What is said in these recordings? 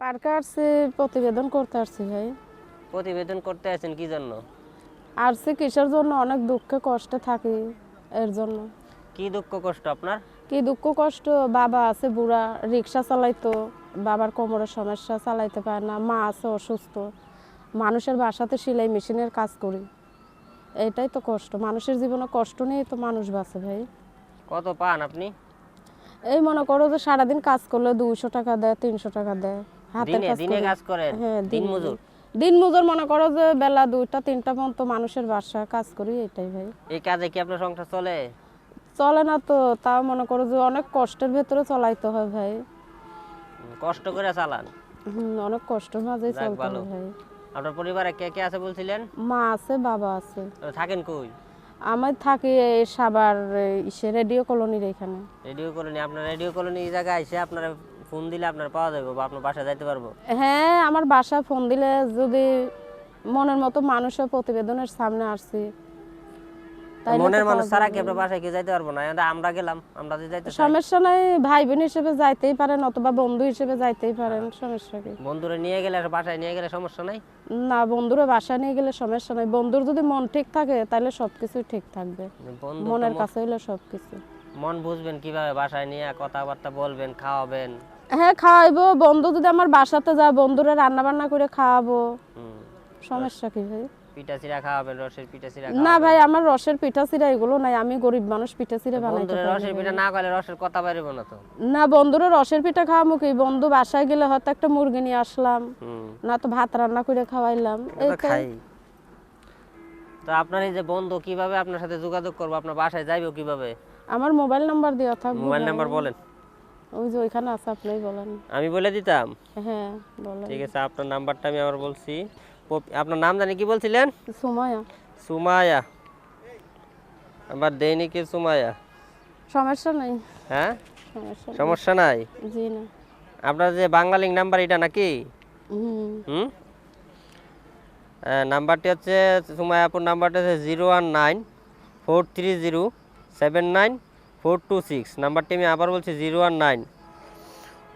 পার্কে আসছি প্রতিবেদন করতে আসছি ভাই। প্রতিবেদন করতে আছেন কি জন্য? আসছি কিসের জন্য? অনেক দুঃখে কষ্টে থাকি এর জন্য। কি দুঃখ কষ্ট আপনার? কি দুঃখ কষ্ট? বাবা আছে বুড়া রিক্সা চালাইতো। বাবার কোমরের সমস্যা চালাইতে পারে না। মা আছে অসুস্থ। মানুষের বাসাতে সেলাই মেশিনের কাজ করি। এটাই তো কষ্ট। মানুষের জীবনে কষ্ট নেই তো মানুষ বাঁচে ভাই। কত পান আপনি? এই মনে করো যে সারাদিন কাজ করলে দুইশো টাকা দেয় তিনশো টাকা দেয়। দিনে দিনে কাজ করেন হ্যাঁ দিন দিন মজুর। দিন মজুর মনে করো যে বেলা দুইটা তিনটা পর্যন্ত মানুষের বাসায় কাজ করি এটাই ভাই। এই কাজে কি আপনার সংসার চলে? চলে না তো তাও মনে করো যে অনেক কষ্টের ভেতরে চলাইতে হয় ভাই। কষ্ট করে চালান। অনেক চলতে হয় ভাই। আপনার পরিবারে কে কে আছে বলছিলেন? মা আছে বাবা আছে। থাকেন কই? আমি থাকি সাবার ইসে রেডিও কলোনির এখানে। রেডিও কলোনি আপনার রেডিও কলোনি এই জায়গায় এসে আপনার ফোন দিলে আপনার পাওয়া যাবে বা আপনার বাসায় যাইতে পারব? হ্যাঁ আমার বাসায় ফোন দিলে যদি মনের মতো মানুষের প্রতিবেদনের সামনে আসছি মনের মানুষ ছাড়া কি আপনার বাসায় কেউ যাইতে পারব না? আমরা গেলাম আমরা যদি যাইতে সমস্যা নাই ভাই বোন হিসেবে যাইতেই পারেন অথবা বন্ধু হিসেবে যাইতেই পারেন সমস্যা কি? বন্ধুরা নিয়ে গেলে আর বাসায় নিয়ে গেলে সমস্যা নাই? না বন্ধুরা বাসায় নিয়ে গেলে সমস্যা নাই। বন্ধুর যদি মন ঠিক থাকে তাহলে সবকিছু ঠিক থাকবে। মনের কাছে হইলে সবকিছু। মন বুঝবেন কীভাবে বাসায় নিয়ে কথাবার্তা বলবেন খাওয়াবেন। হ্যাঁ খাওয়াইবো। বন্ধু যদি আমার বাসাতে যায় বন্ধুরা রান্না বান্না করে খাওয়াবো। সমস্যা কি ভাই? পিঠা চিরা খাওয়াবেন রসের পিঠা চিরা না ভাই আমার রসের পিঠা চিরা এগুলো নাই। আমি গরিব মানুষ পিঠা চিরা বানাইতে পারি রসের না। পিঠা না খাইলে রসের কথা বাইরেব না তো। না বন্ধুরা রসের পিঠা কি? বন্ধু বাসায় গেলে হয়তো একটা মুরগি নিয়ে আসলাম। না তো ভাত রান্না করে খাওয়াইলাম। খাই। তো আপনার এই যে বন্ধু কীভাবে আপনার সাথে যোগাযোগ করব? আপনার বাসায় যাইবো কীভাবে? আমার মোবাইল নাম্বার দেওয়া থাকবে মোবাইল নাম্বার বলেন। ওই যে ওইখানে আছে আপনি বলেন। আমি বলে দিতাম? হ্যাঁ বলেন। ঠিক আছে আপনার নাম্বারটা আমি আবার বলছি। আপনার নাম জানি কি বলছিলেন? সুমায়া সুমায়া আবার দৈনিকে সুমায়া সমস্যা নাই। হ্যাঁ? সমস্যা নাই। জি না। আপনার যে বাঙালি নাম্বার এটা নাকি? হুম। নাম্বারটি হচ্ছে সুমায়াপুর নাম্বারটা হচ্ছে zero one nine four three zero seven nine four two six. নাম্বারটি আমি আবার বলছি zero one nine.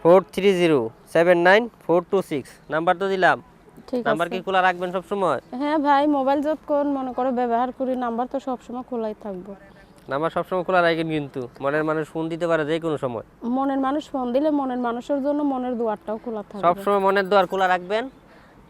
Four three zero seven nine four two six. Number তো দিলাম। নাম্বার কি খোলা রাখবেন সব সময় হ্যাঁ ভাই মোবাইল যতক্ষণ মনে করো ব্যবহার করি নাম্বার তো খোলাই থাকব। নাম্বার সবসময় খোলা রাখেন কিন্তু। মনের মানুষ ফোন দিতে পারে যে কোনো সময়। মনের মানুষ ফোন দিলে মনের মানুষের জন্য মনের দুয়ারটাও খোলা থাকবে। সবসময় মনের দুয়ার খোলা রাখবেন।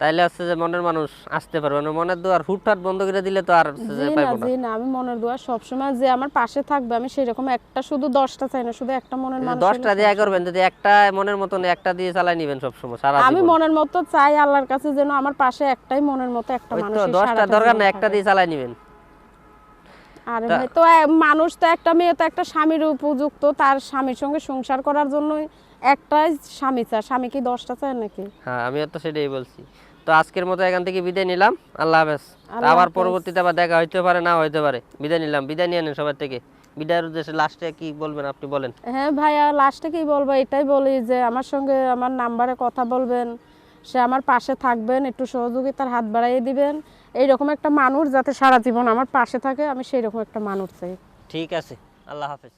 তাইলে হচ্ছে যে মনের মানুষ আসতে পারবে। না মনের দুয়ার হুটহাট বন্ধ করে দিলে তো আর যে না পাইবো না। জি না আমি মনের দুয়ার সবসময় যে আমার পাশে থাকবে আমি সেরকম একটা শুধু দশটা চাই না শুধু একটা মনের মানুষ দশটা দিয়ে করবেন যদি একটা মনের মতন একটা দিয়ে চালাই নিবেন সবসময় সারা আমি মনের মতো চাই আল্লাহর কাছে যেন আমার পাশে একটাই মনের মতো একটা মানুষ তো দশটা দরকার না একটা দিয়ে চালাই নিবেন। আরে তো মানুষ তো একটা মেয়ে তো একটা স্বামীর উপযুক্ত তার স্বামীর সঙ্গে সংসার করার জন্য একটাই স্বামী চায়। স্বামী কি দশটা চায় নাকি? হ্যাঁ আমিও তো সেটাই বলছি। তো আজকের মতো এখান থেকে বিদায় নিলাম। আল্লাহ হাফেজ। আবার পরবর্তীতে আবার দেখা হইতে পারে না হইতে পারে। বিদায় নিলাম। বিদায় নিয়ে নেন সবার থেকে। বিদায়ের উদ্দেশ্যে লাস্টে কি বলবেন আপনি বলেন? হ্যাঁ ভাইয়া লাস্টে কি বলব? এটাই বলি যে আমার সঙ্গে আমার নাম্বারে কথা বলবেন। সে আমার পাশে থাকবেন একটু সহযোগিতার হাত বাড়াইয়ে দিবেন। এইরকম একটা মানুষ যাতে সারা জীবন আমার পাশে থাকে আমি সেই রকম একটা মানুষ চাই। ঠিক আছে। আল্লাহ হাফেজ।